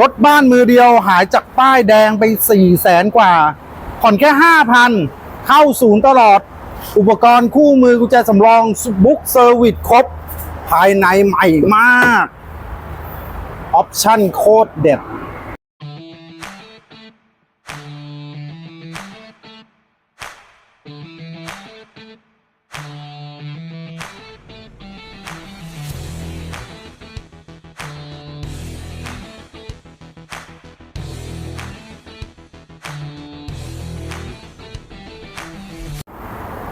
รถบ้านมือเดียวหายจากป้ายแดงไป4ี่แสนกว่า ผ่อนแค่ 5,000 เข้าศูนย์ตลอด อุปกรณ์คู่มือกุญแจสำรองบุ๊กเซอร์วิสครบ ภายในใหม่มาก ออปชั่นโคตรเด็ด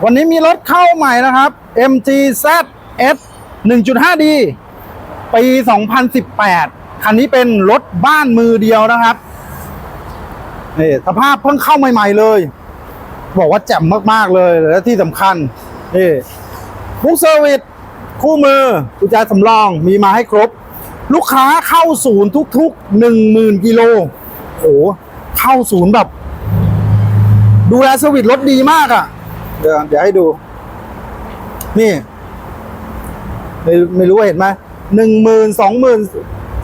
วันนี้มีรถเข้าใหม่นะครับ MG ZS 1.5D ปี 2018 คันนี้เป็นรถบ้านมือเดียวนะครับนี่สภาพเพิ่งเข้าใหม่ ๆ เลย บอกว่าแจ่มมากๆเลยและที่สำคัญนี่บุ๊กเซอร์วิสคู่มือกุญแจสำรองมีมาให้ครบ ลูกค้าเข้าศูนย์ทุกๆหนึ่งหมื่นกิโลโอ้โหเข้าศูนย์แบบ ดูแลเซอร์วิสรถดีมากอะ่ะ เดี๋ยวเดี๋ยวให้ดู นี่ ไม่ไม่รู้ว่าเห็นไหมหนึ่งหมื่นสองหมื่น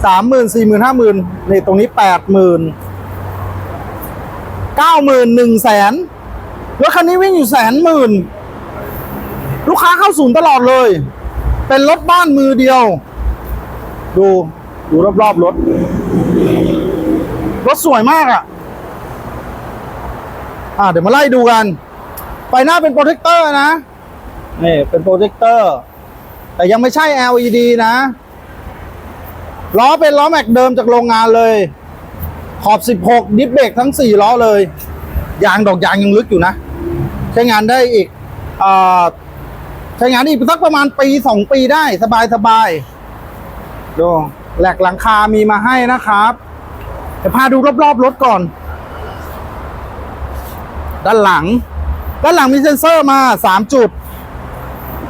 สามหมื่นสี่หมื่นห้าหมื่นนี่ตรงนี้แปดหมื่นเก้าหมื่นหนึ่งแสนรถคันนี้วิ่งอยู่แสนหมื่นลูกค้าเข้าศูนย์ตลอดเลย เป็นรถบ้านมือเดียว ดูดูรอบๆรถรถสวยมากอะ่ะ อ่าเดี๋ยวมาไล่ดูกัน ไฟหน้าเป็นโปรเทคเตอร์นะนี่เป็นโปรเจคเตอร์ แต่ยังไม่ใช่ LED นะล้อเป็นล้อแม็กเดิมจากโรงงานเลย ขอบ 16 ดิสเบรกทั้ง 4 ล้อเลย ยางดอกยางยังลึกอยู่นะ ใช้งานได้อีกเอ่อใช้งานได้อีกสักประมาณปี 2 ปีได้สบายสบายๆดูแหลกหลังคามีมาให้นะครับเดี๋ยวพาดูรอบๆรถก่อน ด้านหลัง ด้านหลังมีเซ็นเซอร์มา 3 จุด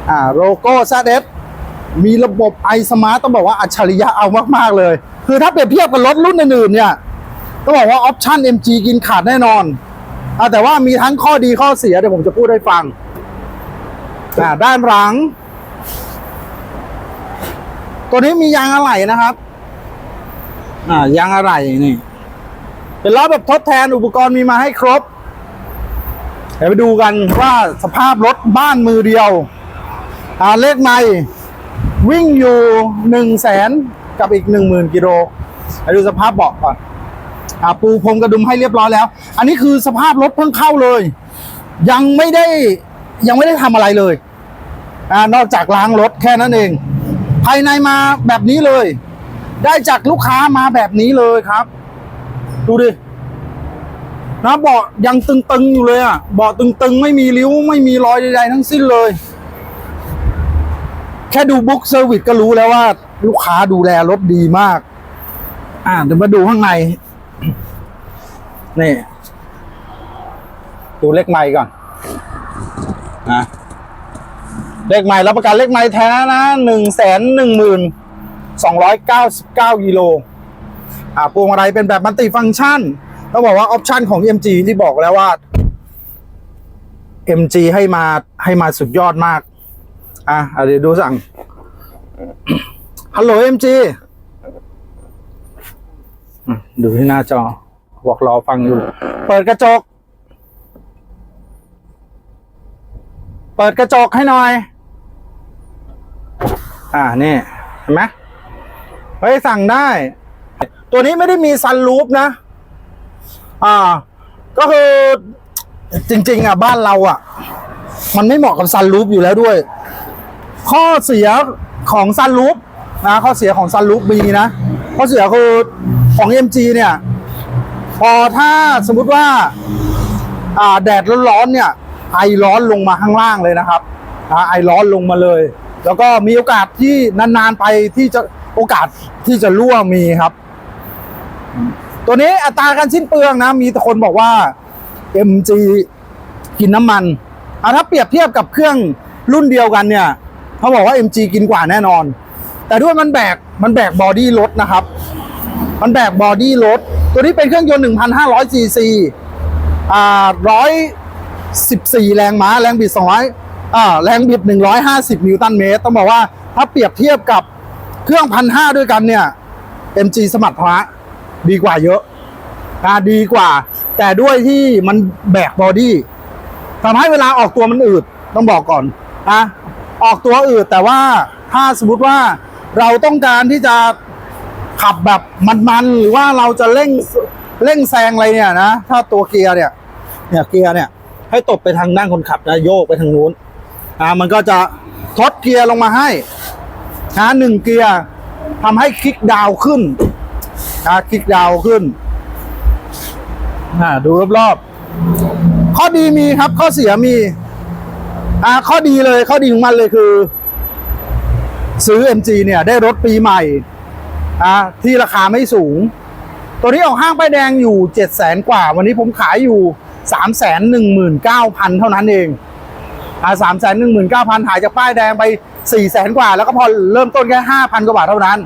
อ่าโลโก้ ZS มีระบบ i Smart ต้องบอกว่าอัจฉริยะเอามาก ๆ เลย คือถ้าเปรียบเทียบกับรถรุ่นอื่นๆเนี่ยต้องบอกว่าออปชั่น MG กินขาดแน่นอนอ่าแต่ว่ามีทั้งข้อดีข้อเสียเดี๋ยวผมจะพูดให้ฟังอ่าด้านหลัง ตัวนี้มียางอะไหล่นะครับอ่ายางอะไหล่นี่ เป็นล้อแบบทดแทนอุปกรณ์มีมาให้ครบ เดี๋ยวไปดูกันว่าสภาพรถบ้านมือเดียวอ่าเลขไม่วิ่งอยู่หนึ่งแสนกับอีกหนึ่งหมื่นกิโลไปดูสภาพเบาะก่อนอ่าปูพรมกระดุมให้เรียบร้อยแล้ว อันนี้คือสภาพรถเพิ่งเข้าเลย ยังไม่ได้ยังไม่ได้ทำอะไรเลยอ่านอกจากล้างรถแค่นั้นเอง ภายในมาแบบนี้เลย ได้จากลูกค้ามาแบบนี้เลยครับ ดูดิ นะเบาะยังตึงๆอยู่เลยอะเบาะตึงๆ ไม่มีริ้วไม่มีรอยใดๆทั้งสิ้นเลย แค่ดูบุ๊กเซอร์วิสก็รู้แล้วว่า ลูกค้าดูแลรถดีมาก อ่าเดี๋ยวมาดูข้างใน นี่ ดูเลขไม้ก่อนนะเลขไม้รับประกันเลขไม้แท้นะหนึ่งแสนหนึ่งหมื่นสองร้อยเก้าสิบเก้ากิโลอ่าพวงมาลัยเป็นแบบมัลติฟังก์ชัน ต้องบอกว่าออปชันของ MG ที่บอกแล้วว่า MG ให้มาให้มาสุดยอดมาก อะเดี๋ยวดูสั่ง ฮัลโหล MG ดูที่หน้าจอ บอกรอฟังอยู่ เปิดกระจก เปิดกระจกให้หน่อย อ่า นี่ เห็นไหมเฮ้ยสั่งได้ ตัวนี้ไม่ได้มีซันรูฟนะ อ่า ก็คือจริง ๆ อะ บ้านเราอะ มันไม่เหมาะกับซันรูฟอยู่แล้วด้วย ข้อเสียของซันรูฟนะข้อเสียของซันรูฟมีนะ ข้อเสียคือของ MG เนี่ย พอถ้าสมมุติว่า อ่าแดดร้อนๆเนี่ย ไอร้อนลงมาข้างล่างเลยนะครับอ่าไอร้อนลงมาเลย แล้วก็มีโอกาสที่นานๆไปที่จะโอกาสที่จะรั่วมีครับ ตัวนี้อัตราการสิ้นเปลืองนะ มีแต่คนบอกว่า MG กินน้ำมันอะถ้าเปรียบเทียบกับเครื่องรุ่นเดียวกันเนี่ยเขาบอกว่า MG กินกว่าแน่นอน แต่ด้วยมันแบกมันแบกบอดี้รถนะครับ มันแบกบอดี้รถ ตัวนี้เป็นเครื่องยนต์1,500ซีซีอ่า114แรงม้าแรงบิด200อ่าแรงบิด150นิวตันเมตร ต้องบอกว่าถ้าเปรียบเทียบกับเครื่อง1,500ด้วยกันเนี่ย MG สมรรถนะ ดีกว่าเยอะนะดีกว่า แต่ด้วยที่มันแบกบอดี้ทำให้เวลาออกตัวมันอืดต้องบอกก่อนนะออกตัวอืดแต่ว่าถ้าสมมติว่าเราต้องการที่จะขับแบบมันๆหรือว่าเราจะเร่งเร่งแซงอะไรเนี่ยนะถ้าตัวเกียร์เนี่ยเนี่ยเกียร์เนี่ย ให้ตบไปทางด้านคนขับนะโยกไปทางนู้นอ่ามันก็จะทดเกียร์ลงมาให้นะหนึ่งเกียร์ทำให้คลิกดาวขึ้น นะคลิกดาวขึ้นอ่าดูรอบๆ ข้อดีมีครับ ข้อเสียมี อ่า ข้อดีเลย ข้อดีของมันเลยคือ ซื้อ MG เนี่ย ได้รถปีใหม่ อ่า ที่ราคาไม่สูง ตัวนี้ออกห้างป้ายแดงอยู่เจ็ดแสนกว่า วันนี้ผมขายอยู่สามแสนหนึ่งหมื่นเก้าพันเท่านั้นเองอ่าสามแสนหนึ่งหมื่นเก้าพันหายจากป้ายแดงไปสี่แสนกว่า แล้วก็พอเริ่มต้นแค่ห้าพันกว่าบาทเท่านั้น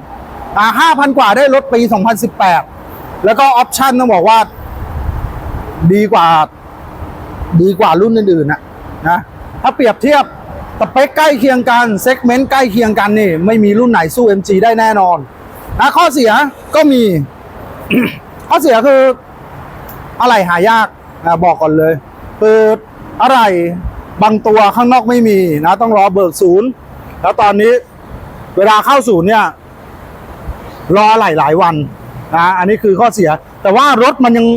อ่าห้าพันกว่าได้รถปีสองพันสิบแปดแล้วก็ออปชั่นต้องบอกว่า ดีกว่า ดีกว่ารุ่นอื่นๆนะนะ ถ้าเปรียบเทียบสเปคใกล้เคียงกันเซกเมนต์ใกล้เคียงกันนี่ ไม่มีรุ่นไหนสู้ MG ได้แน่นอนนะข้อเสียก็มี ข้อเสียคือ อะไรหายากนะบอกก่อนเลยคืออะไรบางตัวข้างนอกไม่มีนะ ต้องรอเบิกศูนย์ แล้วตอนนี้เวลาเข้าศูนย์เนี่ย รอหลายหลายวันนะอันนี้คือข้อเสีย แต่ว่ารถมันยัง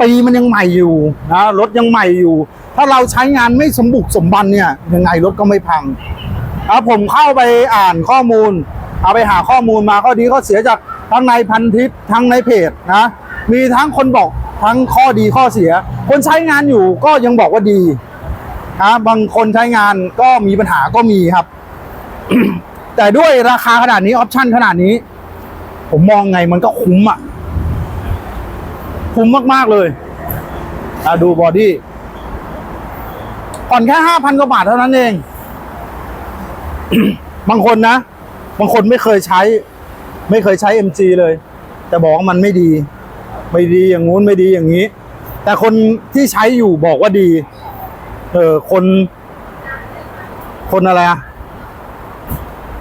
ปีมันยังใหม่อยู่นะรถยังใหม่อยู่ ถ้าเราใช้งานไม่สมบุกสมบันเนี่ยยังไงรถก็ไม่พังนะผมเข้าไปอ่านข้อมูล เอาไปหาข้อมูลมาข้อดีข้อเสียจากทั้งในพันทิปทั้งในเพจนะมีทั้งคนบอกทั้งข้อดีข้อเสีย คนใช้งานอยู่ก็ยังบอกว่าดีนะบางคนใช้งานก็มีปัญหาก็มีครับ แต่ด้วยราคาขนาดนี้ออปชั่นขนาดนี้ ผมมองไงมันก็คุ้มอะ คุ้มมากๆเลยอะดูบอดี้ผ่อนแค่ห้าพันกว่าบาทเท่านั้นเอง บางคนนะ บางคนไม่เคยใช้ ไม่เคยใช้ MG เลย แต่บอกว่ามันไม่ดี ไม่ดีอย่างงู้นไม่ดีอย่างนี้ แต่คนที่ใช้อยู่บอกว่าดี เออคน คนอะไรอะ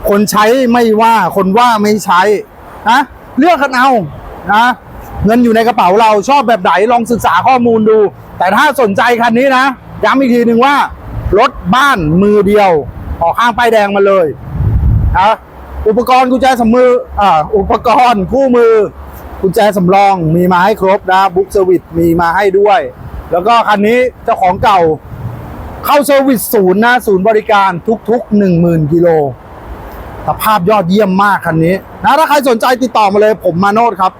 คนใช้ไม่ว่า คนว่าไม่ใช้ นะเลือกกันเอานะเงินอยู่ในกระเป๋าเราชอบแบบไหนลองศึกษาข้อมูลดู แต่ถ้าสนใจคันนี้นะย้ำอีกทีหนึ่งว่ารถบ้านมือเดียว ออกข้างป้ายแดงมาเลยนะอุปกรณ์กุญแจสำมืออ่าอุปกรณ์คู่มือ กุญแจสำรองมีมาให้ครบนะบุ๊กเซอร์วิสมีมาให้ด้วย แล้วก็คันนี้เจ้าของเก่าเข้าเซอร์วิสศูนย์นะศูนย์บริการทุกๆ 1 0,000กิโล สภาพยอดเยี่ยมมากคันนี้นะถ้าใครสนใจติดต่อมาเลยผมมาโนดครับ